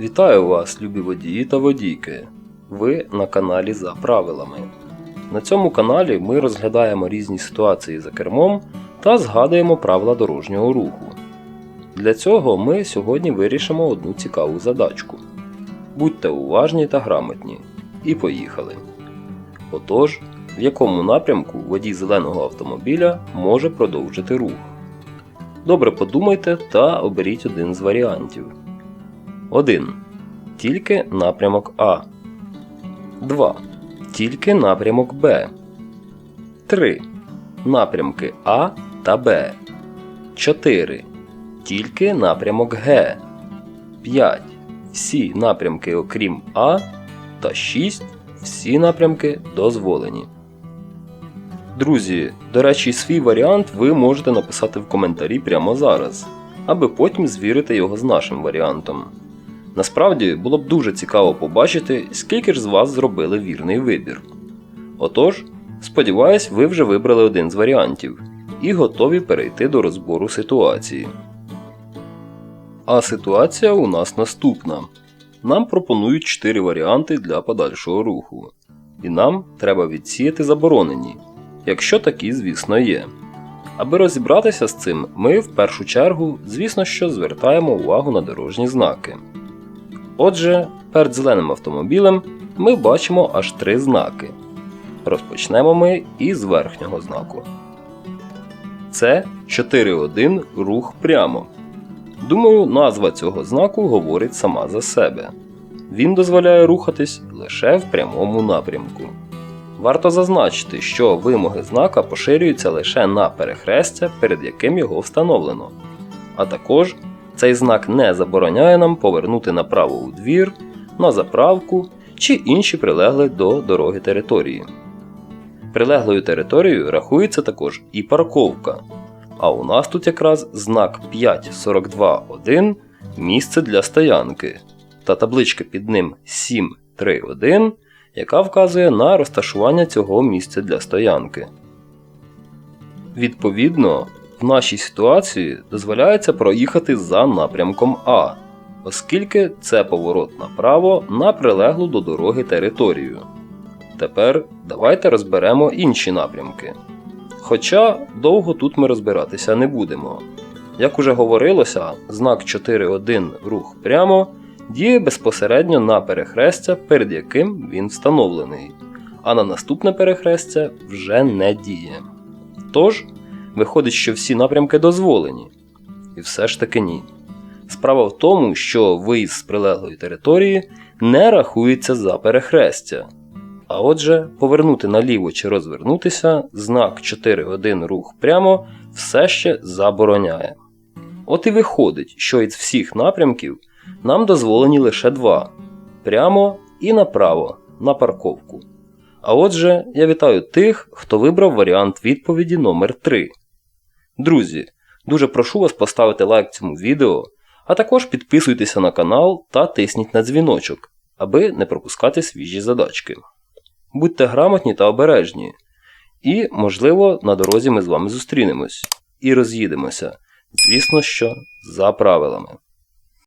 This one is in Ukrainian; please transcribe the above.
Вітаю вас, любі водії та водійки. Ви на каналі За правилами. На цьому каналі ми розглядаємо різні ситуації за кермом та згадуємо правила дорожнього руху. Для цього ми сьогодні вирішимо одну цікаву задачку. Будьте уважні та грамотні. І поїхали. Отож, в якому напрямку водій зеленого автомобіля може продовжити рух? Добре подумайте та оберіть один з варіантів. 1. Тільки напрямок А. 2. Тільки напрямок Б. 3. Напрямки А та Б. 4. Тільки напрямок Г. 5. Всі напрямки окрім А. Та 6. Всі напрямки дозволені. Друзі, до речі, свій варіант ви можете написати в коментарі прямо зараз, аби потім звірити його з нашим варіантом. Насправді було б дуже цікаво побачити, скільки ж з вас зробили вірний вибір. Отож, сподіваюсь, ви вже вибрали один з варіантів і готові перейти до розбору ситуації. А ситуація у нас наступна. Нам пропонують 4 варіанти для подальшого руху. І нам треба відсіяти заборонені, якщо такі, звісно, є. Аби розібратися з цим, ми в першу чергу, звісно, що звертаємо увагу на дорожні знаки. Отже, перед зеленим автомобілем ми бачимо аж три знаки. Розпочнемо ми із верхнього знаку. Це 4.1 рух прямо. Думаю, назва цього знаку говорить сама за себе. Він дозволяє рухатись лише в прямому напрямку. Варто зазначити, що вимоги знака поширюються лише на перехрестя, перед яким його встановлено. А також цей знак не забороняє нам повернути направо у двір, на заправку чи інші прилегли до дороги території. Прилеглою територією рахується також і парковка. А у нас тут якраз знак 5.42.1 місце для стоянки та табличка під ним 7.3.1, яка вказує на розташування цього місця для стоянки. Відповідно, в нашій ситуації дозволяється проїхати за напрямком А, оскільки це поворот направо на прилеглу до дороги територію. Тепер давайте розберемо інші напрямки. Хоча довго тут ми розбиратися не будемо. Як уже говорилося, знак 4.1 рух прямо діє безпосередньо на перехрестя, перед яким він встановлений, а на наступне перехрестя вже не діє. Тож, виходить, що всі напрямки дозволені. І все ж таки ні. Справа в тому, що виїзд з прилеглої території не рахується за перехрестя. А отже, повернути наліво чи розвернутися, знак 4.1 рух прямо все ще забороняє. От і виходить, що із всіх напрямків нам дозволені лише два прямо і направо на парковку. А отже, я вітаю тих, хто вибрав варіант відповіді номер 3 Друзі, дуже прошу вас поставити лайк цьому відео, а також підписуйтеся на канал та тисніть на дзвіночок, аби не пропускати свіжі задачки. Будьте грамотні та обережні. І, можливо, на дорозі ми з вами зустрінемось і роз'їдемося. Звісно, що за правилами.